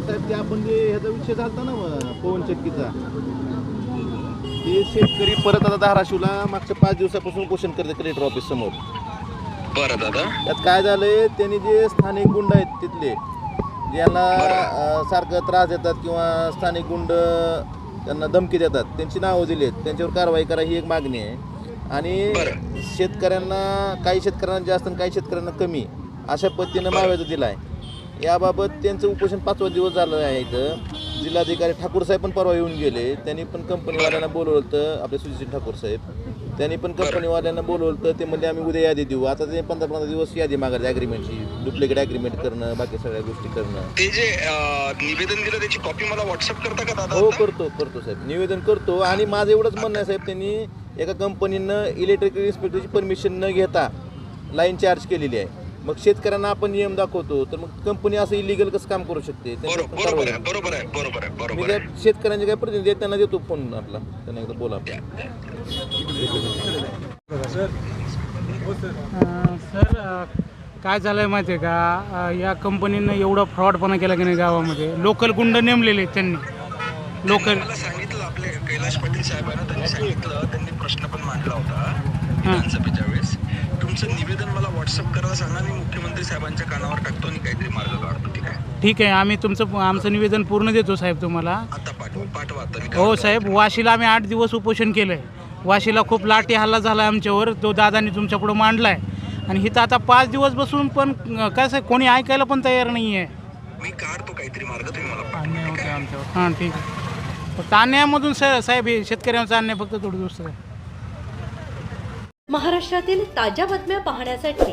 साहेब ते आपण जे ह्याचा विषय झालता ना पवन चक्कीचा ते शेतकरी परत आता धाराशिवला मागच्या पाच दिवसापासून क्वेश्चन करते कलेक्टर ऑफिस समोर. बरं दादा त्यात काय झालंय त्यांनी जे स्थानिक गुंड आहेत तिथले ज्यांना सारखं त्रास देतात किंवा स्थानिक गुंड त्यांना धमकी देतात त्यांची नावं दिली आहेत त्यांच्यावर कारवाई करा ही एक मागणी आहे. आणि. शेतकऱ्यांना काही शेतकऱ्यांना जास्त आणि काही शेतकऱ्यांना कमी. अशा पद्धतीनं माव्याचा दिला आहे. याबाबत त्यांचं उपोषण पाचवा दिवस झालं आहे इथं. जिल्हाधिकारी ठाकूर साहेब पण परवा येऊन गेले. त्यांनी पण कंपनीवाल्यांना बोलवलं होतं आपले सुजित ठाकूर साहेब. त्यांनी पण कंपनीवाल्यांना बोलवलं होतं ते म्हणजे आम्ही उद्या यादी देऊ. आता ते पंधरा पंधरा दिवस यादी मागायची ॲग्रीमेंटची डुप्लिकेट ॲग्रीमेंट करणं बाकी सगळ्या गोष्टी करणं. ते जे निवेदन दिलं त्याची कॉपी मला व्हॉट्सअप करता का दादा हो? करतो करतो साहेब. निवेदन करतो. आणि माझं एवढंच म्हणणं आहे साहेब त्यांनी एका कंपनीनं इलेक्ट्रिकल इन्स्पेक्टरची परमिशन न घेता लाईन चार्ज केलेली आहे. मग शेतकऱ्यांना आपण नियम दाखवतो तर मग कंपनी असं इलिगल कसं काम करू शकते? त्यांच्यावर बरो- पण बरोबर कारवाई आहे बरोबर आहे बरोबर आहे मी बरोबर त्या आहे. शेतकऱ्यांचे काय प्रतिनिधी आहेत त्यांना देतो फोन आपला. त्यांना एकदा बोला. अं, सर अं, काय झालं आहे माहिती आहे का? अं, या कंपनीनं एवढा फ्रॉडपणा केला की नाही गावामध्ये? लोकल गुंड नेमलेले आहेत त्यांनी. लोकल. मला सांगितलं आपले कैलाश पाटील साहेबांना त्यांनी सांगितलं त्यांनी प्रश्न पण मांडला होता विधानसभेच्या वेळेस. करायला सांगा मी मुख्यमंत्री साहेबांच्या कानावर टाकतो आणि काहीतरी मार्ग काढतो ठीक आहे? ठीक आहे आम्ही तुमचं आमचं निवेदन पूर्ण देतो साहेब तुम्हाला. आता पाठवा पाठवा आता मी हो. साहेब वाशीला आम्ही आठ दिवस उपोषण केलं आहे वाशीला खूप लाठी हल्ला झाला आमच्यावर तो दादानी तुमच्यापुढं मांडला आहे आणि इथं आता पाच दिवस बसून पण अं, काय साहेब कोणी ऐकायला पण तयार नाही आहे मी काढतो काहीतरी मार्ग तुम्ही मला पाठवा आहे? हां ठीक आहे. फक्त अन्यायामधून सा साहेब हे शेतकऱ्यांचा अन्याय फक्त थोडं दुसरं आहे. महाराष्ट्रातील ताज्या बातम्या पाहण्यासाठी